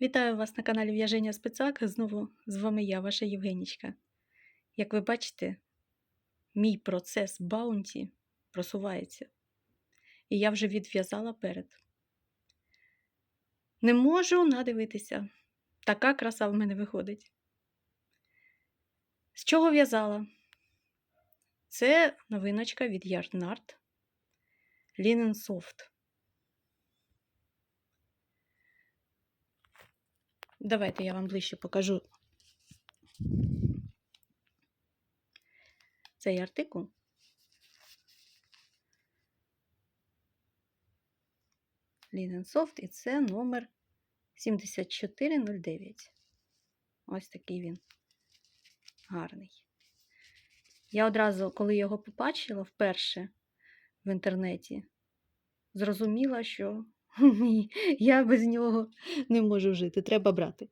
Вітаю вас на каналі В'яження Спецак. Знову з вами я, ваша Євгенічка. Як ви бачите, мій процес баунті просувається. І я вже відв'язала перед. Не можу надивитися. Така краса в мене виходить. З чого в'язала? Це новиночка від Yarnart Linen Soft. Давайте я вам ближче покажу цей артикул. Soft, і це номер 7409. Ось такий він гарний. Я одразу, коли його побачила вперше в інтернеті, зрозуміла, що ні, я без нього не можу жити, треба брати.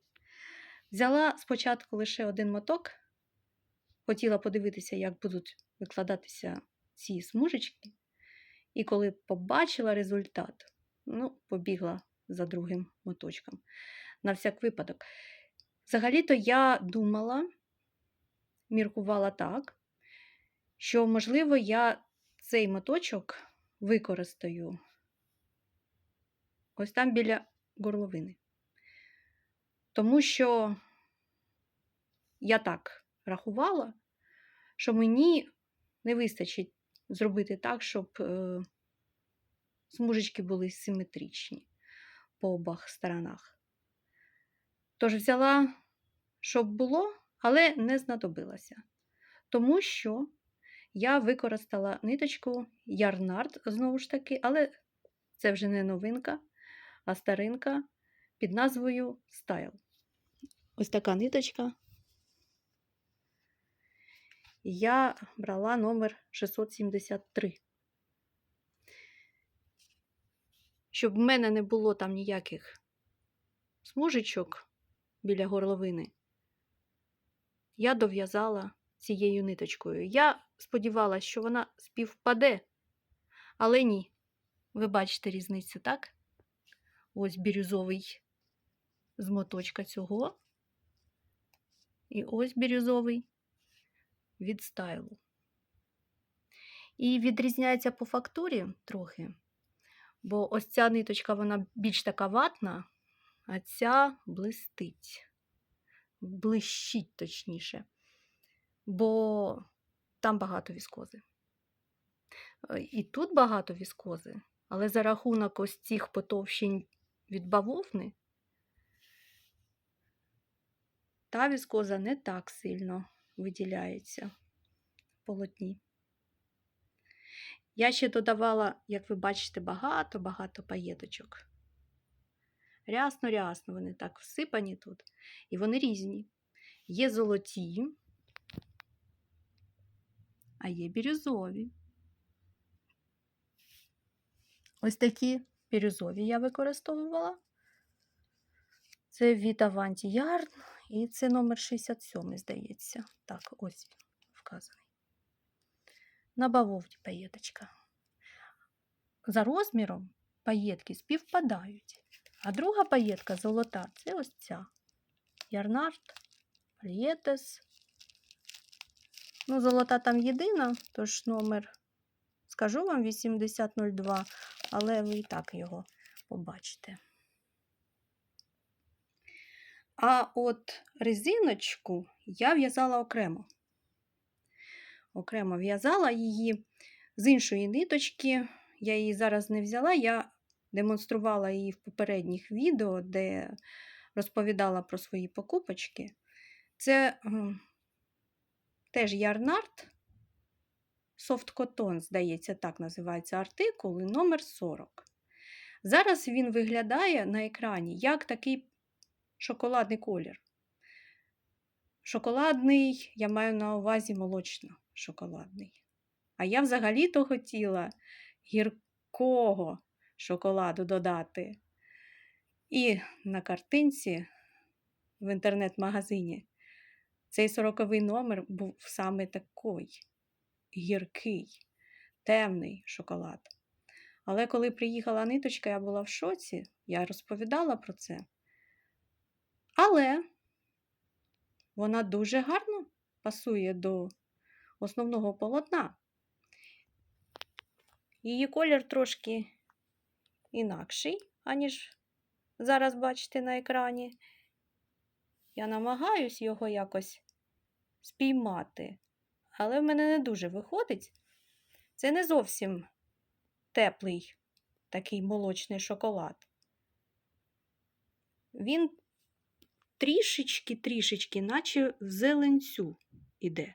Взяла спочатку лише один моток, хотіла подивитися, як будуть викладатися ці смужечки. І коли побачила результат, ну, побігла за другим моточком. На всяк випадок. Взагалі-то я думала, міркувала так, що, можливо, я цей моточок використаю ось там біля горловини. Тому що я так рахувала, що мені не вистачить зробити так, щоб е, смужечки були симетричні по обох сторонах. Тож взяла, щоб було, але не знадобилася. Тому що я використала ниточку Ярнард, знову ж таки, але це вже не новинка а старинка під назвою Style. Ось така ниточка. Я брала номер 673. Щоб в мене не було там ніяких смужечок біля горловини, я дов'язала цією ниточкою. Я сподівалася, що вона співпаде, але ні. Ви бачите різницю, так? Ось бірюзовий з моточка цього. І ось бірюзовий від стайлу. І відрізняється по фактурі трохи, бо ось ця ниточка, вона більш така ватна, а ця блистить, блищить точніше, бо там багато віскози. І тут багато віскози, але за рахунок ось цих потовщень від бавовни, та віскоза не так сильно виділяється в полотні. Я ще додавала, як ви бачите, багато-багато паєточок. Рясно-рясно вони так всипані тут. І вони різні. Є золоті, а є бірюзові. Ось такі бірюзові я використовувала. Це від Avanti Yarn і це номер 67, здається. Так, ось він вказаний. На бавовні паєточка. За розміром паєтки співпадають. А друга паєтка золота це ось ця. Ярнард, Лєтес. Ну, золота там єдина, тож номер, скажу вам, 8002, але ви і так його побачите. А от резиночку я в'язала окремо. Окремо в'язала її з іншої ниточки. Я її зараз не взяла, я демонструвала її в попередніх відео, де розповідала про свої покупочки. Це теж Ярнард Cotton, здається, так називається артикул, і номер 40. Зараз він виглядає на екрані як такий шоколадний колір. Шоколадний, я маю на увазі молочно-шоколадний. А я взагалі-то хотіла гіркого шоколаду додати. І на картинці в інтернет-магазині цей сороковий номер був саме такий гіркий, темний шоколад. Але коли приїхала ниточка, я була в шоці, я розповідала про це. Але вона дуже гарно пасує до основного полотна. Її колір трошки інакший, аніж зараз бачите на екрані. Я намагаюсь його якось спіймати, але в мене не дуже виходить. Це не зовсім теплий такий молочний шоколад. Він трішечки-трішечки, наче в зеленцю іде.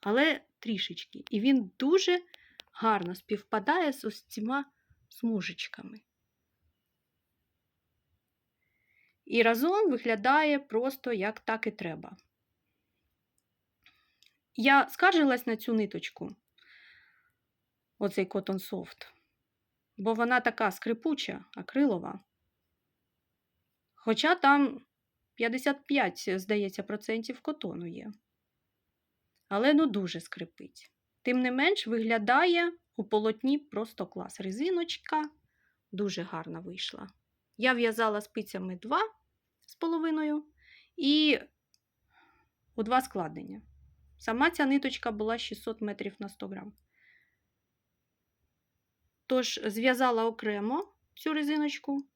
Але трішечки. І він дуже гарно співпадає з ось цими смужечками. І разом виглядає просто як так і треба. Я скаржилась на цю ниточку, оцей Cotton Soft, бо вона така скрипуча, акрилова. Хоча там 55, здається, процентів котону є. Але ну дуже скрипить. Тим не менш, виглядає у полотні просто клас. Резиночка дуже гарна вийшла. Я в'язала спицями 2 з половиною і у два складення. Сама ця ниточка була 600 метрів на 100 грам. Тож, зв'язала окремо цю резиночку,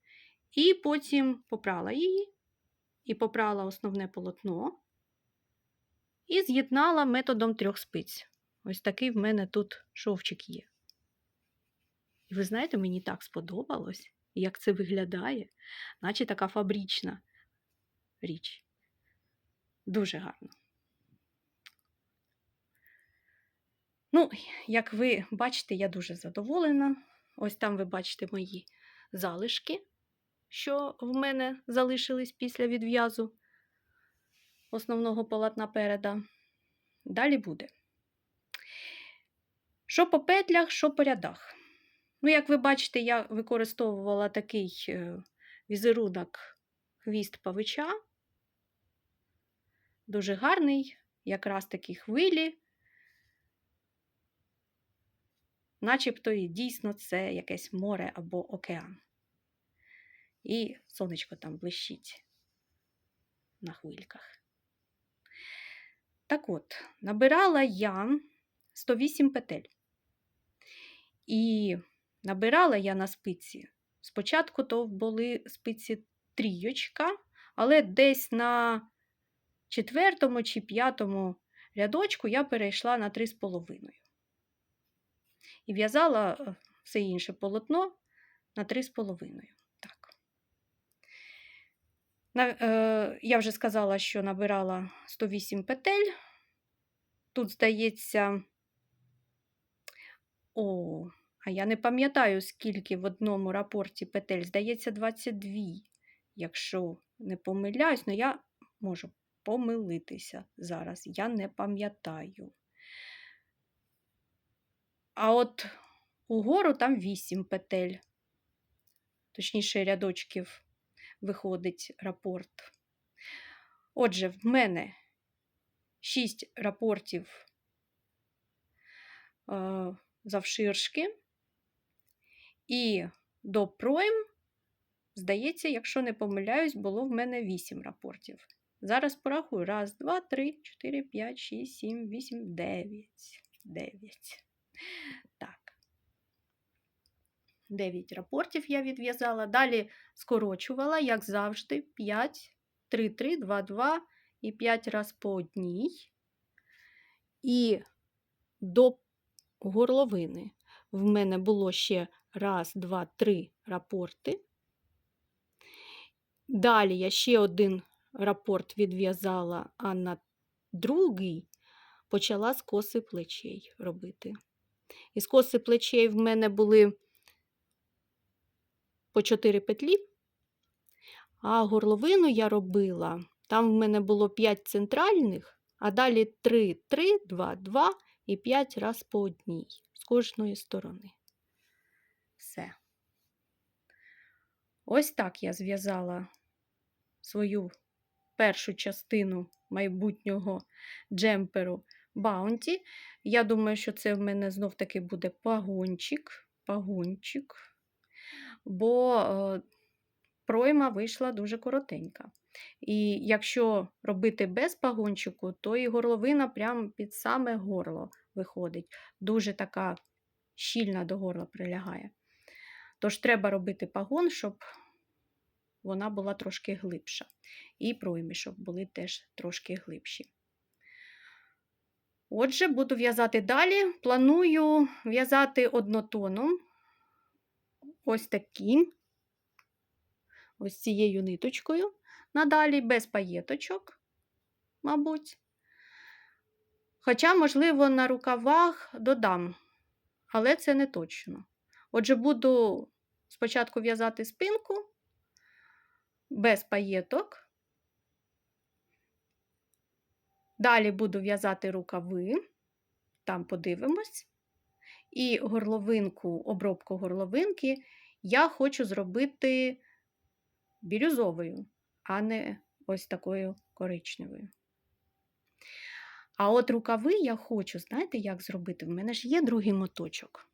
і потім попрала її, і попрала основне полотно, і з'єднала методом трьох спиць. Ось такий в мене тут шовчик є. І ви знаєте, мені так сподобалось, як це виглядає, наче така фабрична річ. Дуже гарно. Ну, як ви бачите, я дуже задоволена. Ось там ви бачите мої залишки, що в мене залишились після відв'язу основного полотна переда. Далі буде. Що по петлях, що по рядах. Ну, як ви бачите, я використовувала такий е, візерунок хвіст павича. Дуже гарний, якраз такі хвилі. Начебто і дійсно це якесь море або океан. І сонечко там блищить на хвильках. Так от, набирала я 108 петель. І набирала я на спиці. Спочатку то були спиці трійочка, але десь на четвертому чи п'ятому рядочку я перейшла на 3,5. І в'язала е, все інше полотно на 3,5. Так. На, е, я вже сказала, що набирала 108 петель. Тут, здається, о, а я не пам'ятаю, скільки в одному рапорті петель. Здається, 22, якщо не помиляюсь, але я можу помилитися зараз. Я не пам'ятаю. А от угору там 8 петель, точніше, рядочків виходить рапорт. Отже, в мене 6 рапортів е, завширшки. І до пройм, здається, якщо не помиляюсь, було в мене 8 рапортів. Зараз порахую. Раз, два, три, чотири, п'ять, шість, сім, вісім, дев'ять. Дев'ять. Так. 9 рапортів я відв'язала. Далі скорочувала, як завжди, 5, 3, 3, 2, 2 і 5 раз по одній. І до горловини в мене було ще раз, два, три рапорти. Далі я ще один рапорт відв'язала, а на другий почала з коси плечей робити. Із коси плечей в мене були по 4 петлі, а горловину я робила, там в мене було 5 центральних, а далі 3, 3, 2, 2 і 5 раз по одній з кожної сторони. Все. Ось так я зв'язала свою першу частину майбутнього джемперу Баунті. Я думаю, що це в мене знов-таки буде пагончик. пагончик. Бо е, пройма вийшла дуже коротенька. І якщо робити без пагончику, то і горловина прямо під саме горло виходить. Дуже така щільна до горла прилягає. Тож треба робити пагон, щоб вона була трошки глибша. І пройми, щоб були теж трошки глибші. Отже, буду в'язати далі. Планую в'язати однотоном. Ось таким, ось цією ниточкою. Надалі без паєточок, мабуть. Хоча, можливо, на рукавах додам, але це не точно. Отже, буду спочатку в'язати спинку без паєток. Далі буду в'язати рукави, там подивимось. І горловинку, обробку горловинки я хочу зробити бірюзовою, а не ось такою коричневою. А от рукави я хочу, знаєте, як зробити? В мене ж є другий моточок.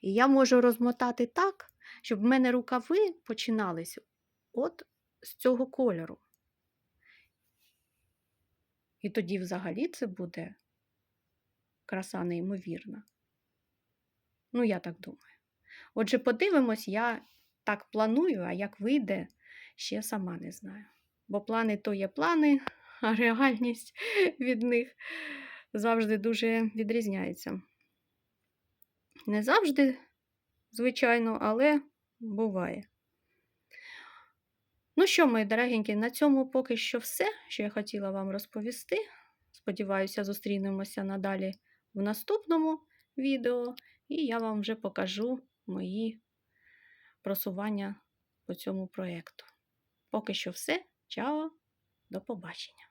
І я можу розмотати так, щоб в мене рукави починались от з цього кольору. І тоді взагалі це буде краса неймовірна. Ну, я так думаю. Отже, подивимось, я так планую, а як вийде, ще сама не знаю. Бо плани то є плани, а реальність від них завжди дуже відрізняється. Не завжди, звичайно, але буває. Ну що, мої дорогенькі, на цьому поки що все, що я хотіла вам розповісти. Сподіваюся, зустрінемося надалі в наступному відео, і я вам вже покажу мої просування по цьому проєкту. Поки що все. Чао, до побачення!